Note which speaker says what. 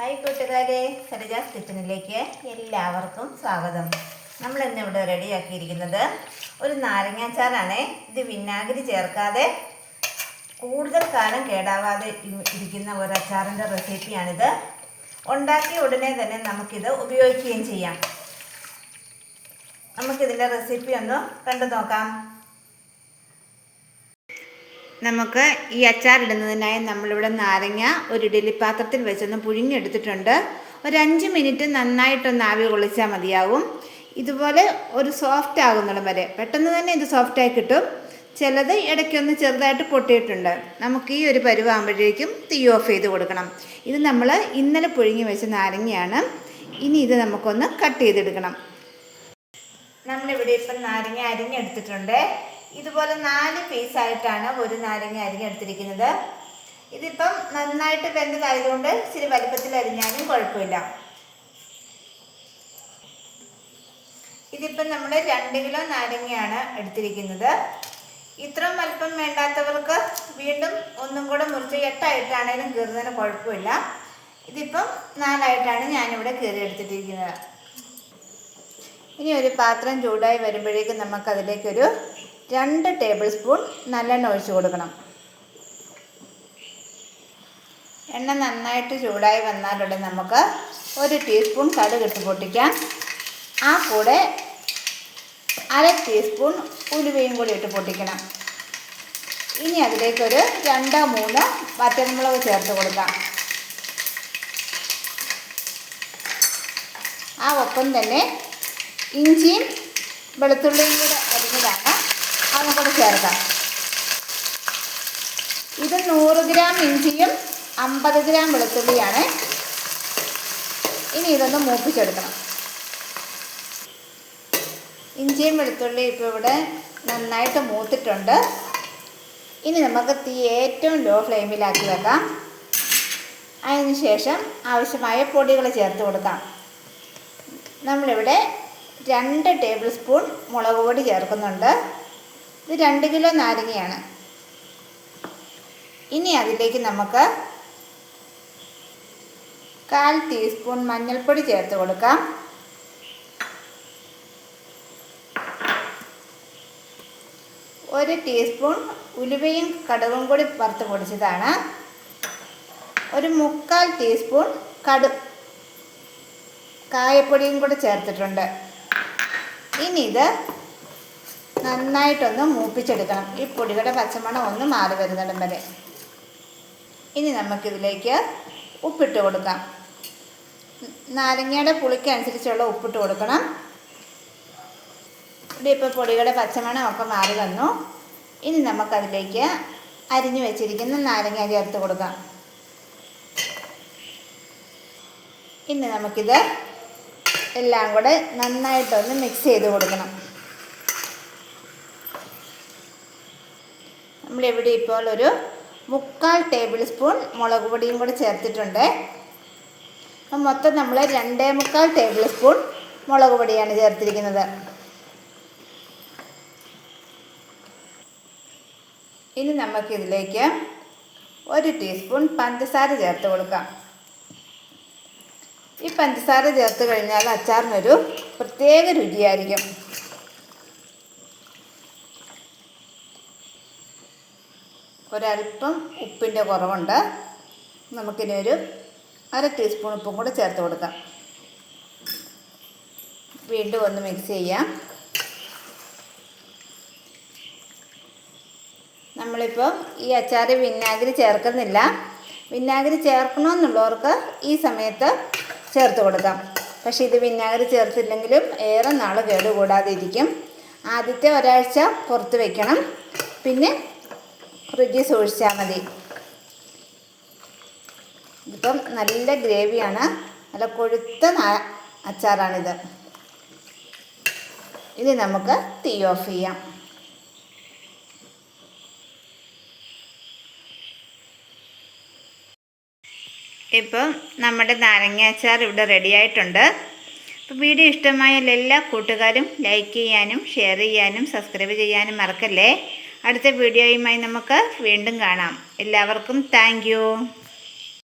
Speaker 1: Hi കൂട്ടുകാരെ സരജാസ് കിച്ചണിലേക്ക് എല്ലാവർക്കും സ്വാഗതം. നമ്മൾ ഇന്ന് ഇവിടെ റെഡിയാക്കിയിരിക്കുന്നത് ഒരു നാരങ്ങാച്ചാറാണ് ഇത് വിനാഗിരി ചേർക്കാതെ കൂടുതൽ കാലം കേടാവാതെ ഇരിക്കുന്ന ഒരു അച്ചാറിന്റെ റെസിപ്പിയാണിത്. ഉണ്ടാക്കിയ ഉടനെ തന്നെ നമുക്കിത് ഉപയോഗിക്കുകയും ചെയ്യാം. നമുക്കിതിന്റെ റെസിപ്പി ഒന്ന് കണ്ടു നോക്കാം. നമുക്ക് ഈ അച്ചാർ ഇടുന്നതിനായി നമ്മളിവിടെ നാരങ്ങ ഒരു ഇഡലി പാത്രത്തിൽ വെച്ചൊന്ന് പുഴുങ്ങിയെടുത്തിട്ടുണ്ട്. ഒരു അഞ്ച് മിനിറ്റ് നന്നായിട്ടൊന്ന് ആവി കൊള്ളിച്ചാൽ മതിയാവും. ഇതുപോലെ ഒരു സോഫ്റ്റ് ആകുന്നിടം വരെ. പെട്ടെന്ന് തന്നെ ഇത് സോഫ്റ്റായി കിട്ടും. ചിലത് ഇടയ്ക്കൊന്ന് ചെറുതായിട്ട് പൊട്ടിയിട്ടുണ്ട്. നമുക്ക് ഈ ഒരു പരുവാകുമ്പോഴേക്കും തീ ഓഫ് ചെയ്ത് കൊടുക്കണം. ഇത് നമ്മൾ ഇന്നലെ പുഴുങ്ങി വെച്ച നാരങ്ങയാണ്. ഇനി ഇത് നമുക്കൊന്ന് കട്ട് ചെയ്തെടുക്കണം. നമ്മളിവിടെ ഇപ്പം നാരങ്ങ അരിഞ്ഞെടുത്തിട്ടുണ്ട്. ഇതുപോലെ നാല് പീസായിട്ടാണ് ഒരു നാരങ്ങ അരിഞ്ഞ് എടുത്തിരിക്കുന്നത്. ഇതിപ്പം നന്നായിട്ട് വെന്തതായതുകൊണ്ട് ഇച്ചിരി വലുപ്പത്തിൽ അരിഞ്ഞാലും കുഴപ്പമില്ല. ഇതിപ്പം നമ്മൾ രണ്ട് കിലോ നാരങ്ങയാണ് എടുത്തിരിക്കുന്നത്. ഇത്രയും വലുപ്പം വേണ്ടാത്തവർക്ക് വീണ്ടും ഒന്നും കൂടെ മുറിച്ച് എട്ടായിട്ടാണേലും കീറുന്നതിന് കുഴപ്പമില്ല. ഇതിപ്പം നാലായിട്ടാണ് ഞാനിവിടെ കീറി എടുത്തിട്ടിരിക്കുന്നത്. ഇനി ഒരു പാത്രം ചൂടായി വരുമ്പോഴേക്കും നമുക്കതിലേക്കൊരു രണ്ട് ടേബിൾ സ്പൂൺ നല്ലെണ്ണ ഒഴിച്ച് കൊടുക്കണം. എണ്ണ നന്നായിട്ട് ചൂടായി വന്നാലുടനെ നമുക്ക് ഒരു ടീസ്പൂൺ കടുക് ഇട്ട് പൊട്ടിക്കാം. ആ കൂടെ അര ടീസ്പൂൺ ഉലുവയും കൂടി ഇട്ട് പൊട്ടിക്കണം. ഇനി അതിലേക്കൊരു രണ്ടോ മൂന്നോ വറ്റൽമുളക് ചേർത്ത് കൊടുക്കാം. ആ ഒപ്പം തന്നെ ഇഞ്ചിയും വെളുത്തുള്ളിയും കൂടെ അരിഞ്ഞതാണ്. അതും കൂടെ ചേർക്കാം. ഇത് നൂറ് ഗ്രാം ഇഞ്ചിയും അമ്പത് ഗ്രാം വെളുത്തുള്ളിയാണ്. ഇനി ഇതൊന്ന് മൂപ്പിച്ചെടുക്കണം. ഇഞ്ചിയും വെളുത്തുള്ളി ഇപ്പോൾ ഇവിടെ നന്നായിട്ട് മൂത്തിട്ടുണ്ട്. ഇനി നമുക്ക് തീ ഏറ്റവും ലോ ഫ്ലെയിമിലാക്കി വെക്കാം. അതിന് ശേഷം ആവശ്യമായ പൊടികൾ ചേർത്ത് കൊടുക്കാം. നമ്മളിവിടെ രണ്ട് ടേബിൾ സ്പൂൺ മുളക് പൊടി ചേർക്കുന്നുണ്ട്. ഇത് രണ്ട് കിലോ നാരങ്ങയാണ്. ഇനി അതിലേക്ക് നമുക്ക് കാൽ ടീസ്പൂൺ മഞ്ഞൾപ്പൊടി ചേർത്ത് കൊടുക്കാം. ഒരു ടീസ്പൂൺ ഉലുവയും കടുകും കൂടി വറുത്ത് പൊടിച്ചതാണ്. ഒരു മുക്കാൽ ടീസ്പൂൺ കടു കായപ്പൊടിയും കൂടി ചേർത്തിട്ടുണ്ട്. ഇനി ഇത് നന്നായിട്ടൊന്ന് മൂപ്പിച്ചെടുക്കണം. ഈ പൊടികളുടെ പച്ചമണം ഒന്ന് മാറി വരുന്നിടം വരെ. ഇനി നമുക്കിതിലേക്ക് ഉപ്പിട്ട് കൊടുക്കാം. നാരങ്ങയുടെ പുളിക്ക് അനുസരിച്ചുള്ള ഉപ്പിട്ട് കൊടുക്കണം. ഇവിടെ ഇപ്പോൾ പൊടികളുടെ പച്ചമണം ഒക്കെ മാറി വന്നു. ഇനി നമുക്കതിലേക്ക് അരിഞ്ഞു വെച്ചിരിക്കുന്ന നാരങ്ങ ചേർത്ത് കൊടുക്കാം. ഇനി നമുക്കിത് എല്ലാം കൂടെ നന്നായിട്ടൊന്ന് മിക്സ് ചെയ്ത് കൊടുക്കണം. നമ്മളിവിടെ ഇപ്പോൾ ഒരു മുക്കാൽ ടേബിൾ സ്പൂൺ മുളക് പൊടിയും കൂടെ ചേർത്തിട്ടുണ്ട്. അപ്പം മൊത്തം നമ്മൾ രണ്ടേ മുക്കാൽ ടേബിൾ സ്പൂൺ മുളക് പൊടിയാണ് ചേർത്തിരിക്കുന്നത്. ഇനി നമുക്കിതിലേക്ക് ഒരു ടീസ്പൂൺ പഞ്ചസാര ചേർത്ത് കൊടുക്കാം. ഈ പഞ്ചസാര ചേർത്ത് കഴിഞ്ഞാൽ അച്ചാറിനൊരു പ്രത്യേക രുചിയായിരിക്കും. ഒരല്പം ഉപ്പിന്റെ കുറവുണ്ട്. നമുക്കിനി ഒരു അര ടീസ്പൂൺ ഉപ്പും കൂടെ ചേർത്ത് കൊടുക്കാം. വീണ്ടും ഒന്ന് മിക്സ് ചെയ്യാം. നമ്മളിപ്പോൾ ഈ അച്ചാർ വിനാഗിരി ചേർക്കുന്നില്ല. വിനാഗിരി ചേർക്കണമെന്നുള്ളവർക്ക് ഈ സമയത്ത് ചേർത്ത് കൊടുക്കാം. പക്ഷേ ഇത് വിനാഗിരി ചേർത്തില്ലെങ്കിലും ഏറെ നാൾ കേടുകൂടാതെ ഇരിക്കും ആദ്യത്തെ ഒരാഴ്ച പുറത്ത് വയ്ക്കണം പിന്നെ ഫ്രിഡ്ജിൽ സൂക്ഷിച്ചാൽ മതി. ഇതിപ്പം നല്ല ഗ്രേവിയാണ്. നല്ല കൊഴുത്ത അച്ചാറാണിത്. ഇനി നമുക്ക് തീ ഓഫ് ചെയ്യാം. ഇപ്പം നമ്മുടെ നാരങ്ങ അച്ചാർ ഇവിടെ റെഡിയായിട്ടുണ്ട് അപ്പോൾ വീഡിയോ ഇഷ്ടമായാൽ എല്ലാ കൂട്ടുകാരും ലൈക്ക് ചെയ്യാനും ഷെയർ ചെയ്യാനും സബ്സ്ക്രൈബ് ചെയ്യാനും മറക്കല്ലേ? അടുത്ത വീഡിയോയുമായി നമുക്ക് വീണ്ടും കാണാം. എല്ലാവർക്കും താങ്ക്